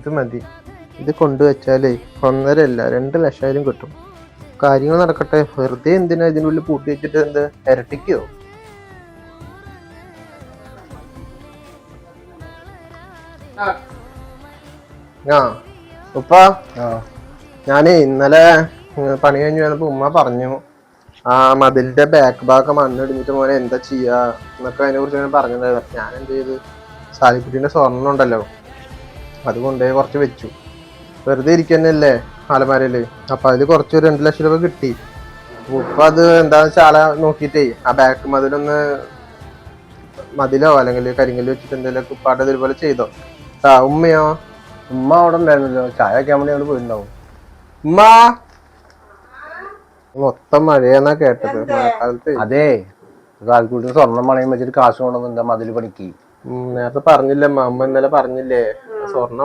ഇത് മതി. ഇത് കൊണ്ടുവച്ചാലേ ഒന്നരല്ല രണ്ട് ലക്ഷമായാലും കിട്ടും. കാര്യങ്ങൾ നടക്കട്ടെ. വെറുതെ എന്തിനാ ഇതിനുള്ളിൽ പൂട്ടി വെച്ചിട്ട് എന്ത്? ഇരട്ടിക്കോ? ആ ഉപ്പ. ഞാനേ ഇന്നലെ പണി കഴിഞ്ഞ് വന്നപ്പോ ഉമ്മ പറഞ്ഞു ആ മതിലിന്റെ ബാക്ക് ഭാഗം മണ്ണിടിഞ്ഞിട്ട് മോനെ എന്താ ചെയ്യാ എന്നൊക്കെ അതിനെ കുറിച്ച് ഞാൻ പറഞ്ഞിട്ടുണ്ടായിരുന്നു ഞാൻ എന്ത് ചെയ്ത്? സാലിക്കുട്ടീന്റെ സ്വർണം ഉണ്ടല്ലോ. അത് കൊണ്ടുപോയി കുറച്ച് വെച്ചു. വെറുതെ ഇരിക്കുന്നല്ലേ ആലമാരയിൽ? അപ്പൊ അതിൽ കുറച്ച് രണ്ടു ലക്ഷം രൂപ കിട്ടി. ഇപ്പൊ അത് എന്താന്ന് വെച്ചാൽ ആളെ നോക്കിയിട്ടേ ആ ബാക്ക് മതിലൊന്ന് മതിലോ അല്ലെങ്കിൽ കരിങ്കൽ വെച്ചിട്ട് എന്തെങ്കിലും ഉപ്പാട്ട് ഇതുപോലെ ചെയ്തോ? ആ ഉമ്മയോ? ഉമ്മ അവിടെ ഉണ്ടായിരുന്നല്ലോ. ചായ വെക്കാൻ വേണ്ടി അവിടെ പോയിട്ടുണ്ടാവും. ഉമ്മ! മൊത്തം മഴയെന്നാ കേട്ടത് മഴക്കാലത്ത്. അതെ കാൽക്കൂട്ടിന് സ്വർണം പണയം വെച്ചിട്ട് കാശ് കൊണ്ടുവന്നിട്ടുണ്ട് മതിൽ പണിക്ക്? നേരത്തെ പറഞ്ഞില്ലേ അമ്മ ഇന്നലെ പറഞ്ഞില്ലേ? സ്വർണം